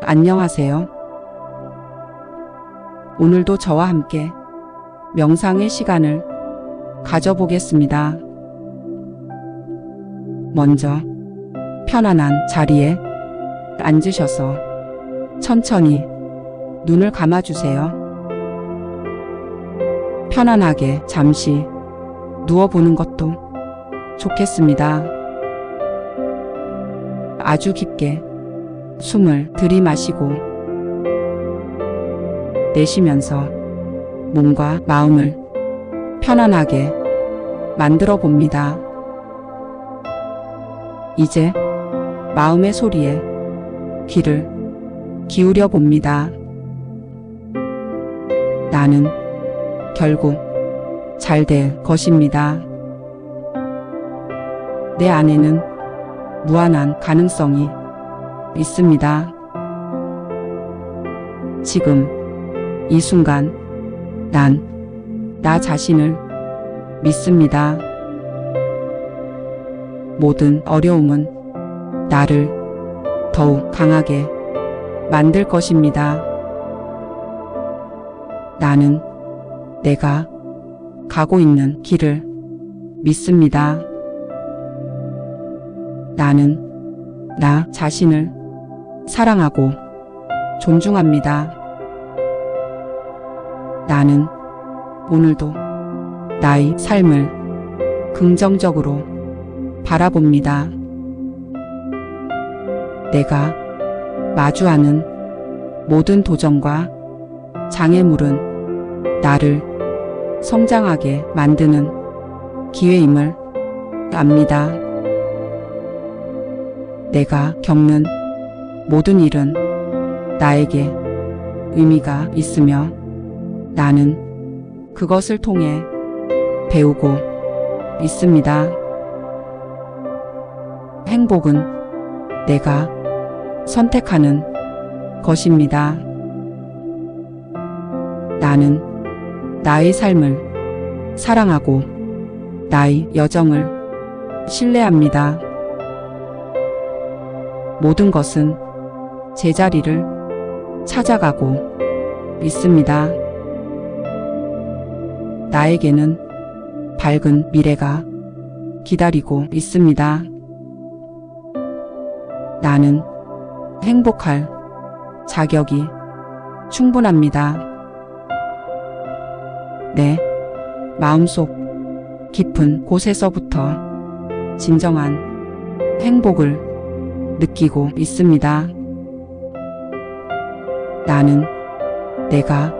안녕하세요. 오늘도 저와 함께 명상의 시간을 가져보겠습니다. 먼저 편안한 자리에 앉으셔서 천천히 눈을 감아주세요. 편안하게 잠시 누워보는 것도 좋겠습니다. 아주 깊게 숨을 들이마시고 내쉬면서 몸과 마음을 편안하게 만들어 봅니다. 이제 마음의 소리에 귀를 기울여 봅니다. 나는 결국 잘 될 것입니다. 내 안에는 무한한 가능성이 있습니다. 지금 이 순간 난 나 자신을 믿습니다. 모든 어려움은 나를 더욱 강하게 만들 것입니다. 나는 내가 가고 있는 길을 믿습니다. 나는 나 자신을 사랑하고 존중합니다. 나는 오늘도 나의 삶을 긍정적으로 바라봅니다. 내가 마주하는 모든 도전과 장애물은 나를 성장하게 만드는 기회임을 압니다. 내가 겪는 모든 일은 나에게 의미가 있으며 나는 그것을 통해 배우고 있습니다. 행복은 내가 선택하는 것입니다. 나는 나의 삶을 사랑하고 나의 여정을 신뢰합니다. 모든 것은 제자리를 찾아가고 있습니다. 나에게는 밝은 미래가 기다리고 있습니다. 나는 행복할 자격이 충분합니다. 내 마음속 깊은 곳에서부터 진정한 행복을 느끼고 있습니다. 나는 내가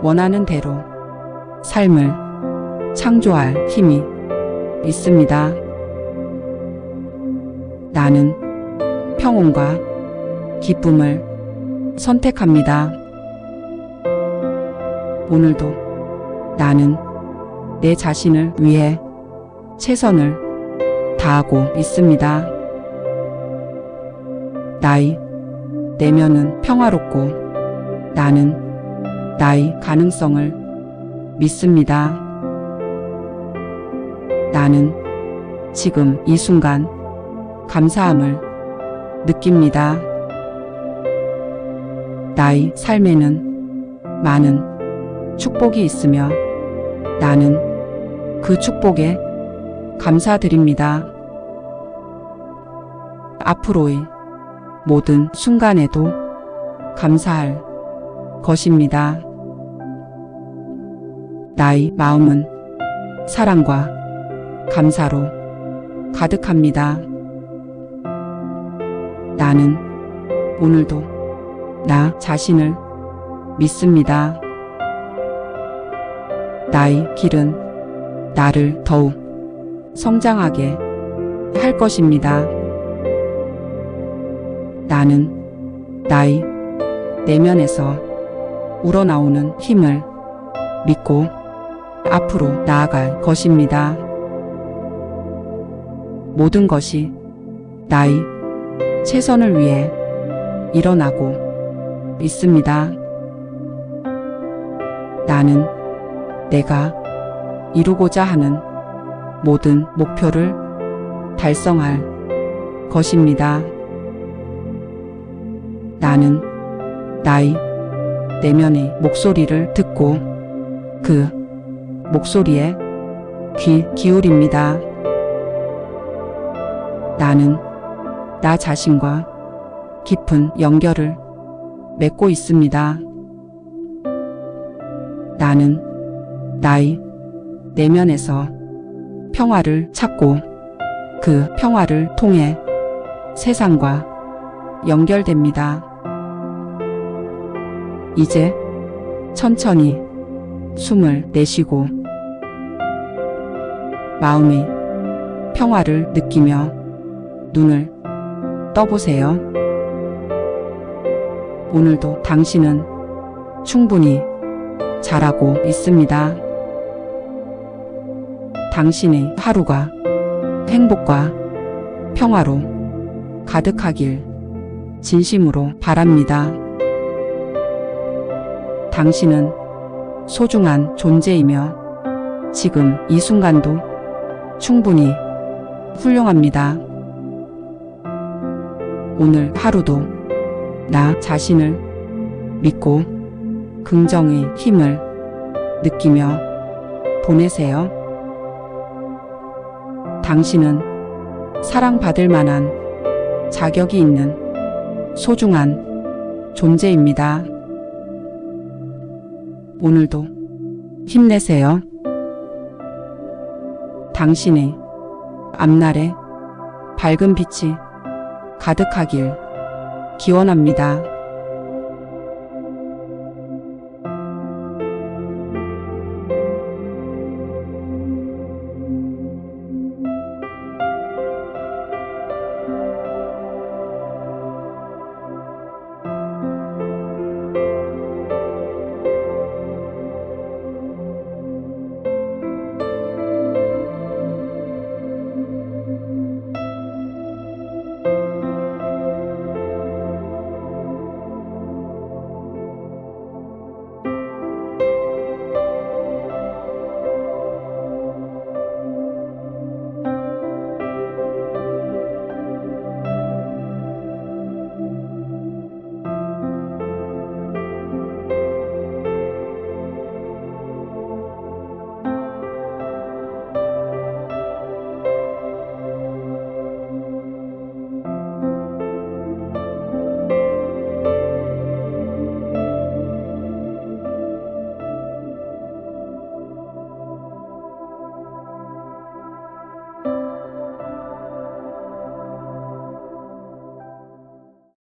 원하는 대로 삶을 창조할 힘이 있습니다. 나는 평온과 기쁨을 선택합니다. 오늘도 나는 내 자신을 위해 최선을 다하고 있습니다. 나의 내면은 평화롭고 나는 나의 가능성을 믿습니다. 나는 지금 이 순간 감사함을 느낍니다. 나의 삶에는 많은 축복이 있으며 나는 그 축복에 감사드립니다. 앞으로의 모든 순간에도 감사할 것입니다. 나의 마음은 사랑과 감사로 가득합니다. 나는 오늘도 나 자신을 믿습니다. 나의 길은 나를 더욱 성장하게 할 것입니다. 나는 나의 내면에서 우러나오는 힘을 믿고 앞으로 나아갈 것입니다. 모든 것이 나의 최선을 위해 일어나고 있습니다. 나는 내가 이루고자 하는 모든 목표를 달성할 것입니다. 나는 나의 내면의 목소리를 듣고 그 목소리에 귀 기울입니다. 나는 나 자신과 깊은 연결을 맺고 있습니다. 나는 나의 내면에서 평화를 찾고 그 평화를 통해 세상과 연결됩니다. 이제 천천히 숨을 내쉬고 마음의 평화를 느끼며 눈을 떠보세요. 오늘도 당신은 충분히 잘하고 있습니다. 당신의 하루가 행복과 평화로 가득하길 진심으로 바랍니다. 당신은 소중한 존재이며 지금 이 순간도 충분히 훌륭합니다. 오늘 하루도 나 자신을 믿고 긍정의 힘을 느끼며 보내세요. 당신은 사랑받을 만한 자격이 있는 소중한 존재입니다. 오늘도 힘내세요. 당신의 앞날에 밝은 빛이 가득하길 기원합니다.